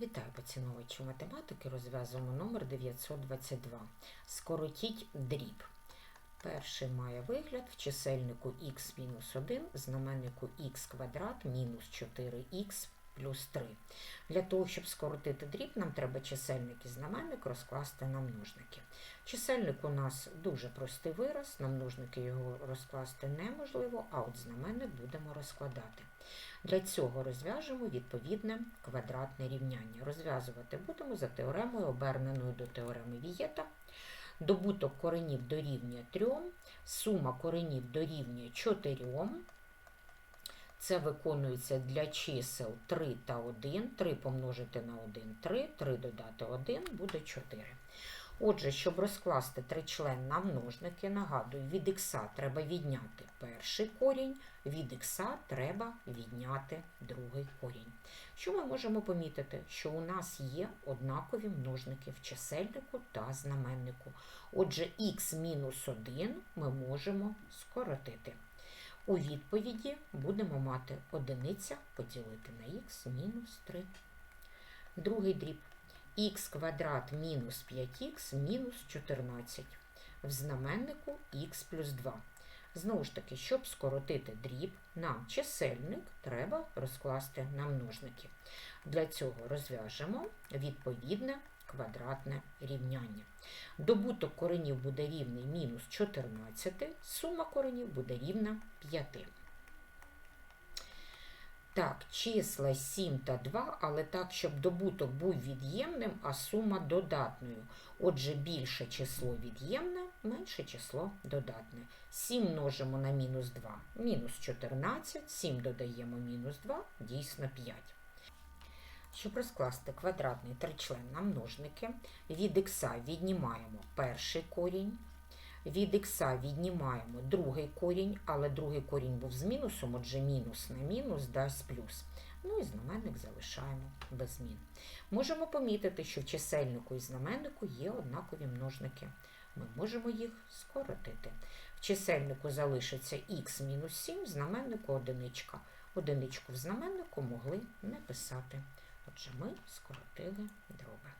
Вітаю поціновичі математики. Розв'язуємо номер 922. Скоротіть дріб. Перший має вигляд в чисельнику х мінус 1, знаменнику х квадрат мінус 4х плюс 3. Для того, щоб скоротити дріб, нам треба чисельник і знаменник розкласти на множники. Чисельник у нас дуже простий вираз, на множники його розкласти неможливо, а от знаменник будемо розкладати. Для цього розв'яжемо відповідне квадратне рівняння. Розв'язувати будемо за теоремою, оберненою до теореми Вієта. Добуток коренів дорівнює 3, сума коренів дорівнює 4. Це виконується для чисел 3 та 1. 3 помножити на 1 3, 3 додати 1 буде 4. Отже, щоб розкласти тричлен на множники, нагадую, від х треба відняти перший корінь, від х треба відняти другий корінь. Що ми можемо помітити? Що у нас є однакові множники в чисельнику та знаменнику. Отже, х мінус 1 ми можемо скоротити. У відповіді будемо мати одиниця поділити на х мінус 3. Другий дріб х квадрат мінус 5х мінус 14. В знаменнику х плюс 2. Знову ж таки, щоб скоротити дріб, нам чисельник треба розкласти на множники. Для цього розв'яжемо відповідне квадратне рівняння. Добуток коренів буде рівний мінус 14, сума коренів буде рівна 5. Так, числа 7 та 2, але так, щоб добуток був від'ємним, а сума додатною. Отже, більше число від'ємне, менше число додатне. 7 множимо на мінус 2, мінус 14, 7 додаємо мінус 2, дійсно 5. Щоб розкласти квадратний тричлен на множники, від х віднімаємо перший корінь, від х віднімаємо другий корінь, але другий корінь був з мінусом, отже мінус на мінус дасть плюс. Ну і знаменник залишаємо без змін. Можемо помітити, що в чисельнику і знаменнику є однакові множники. Ми можемо їх скоротити. В чисельнику залишиться х мінус 7, в знаменнику одиничка. Одиничку в знаменнику могли не писати. Отже, ми скоротили дроби.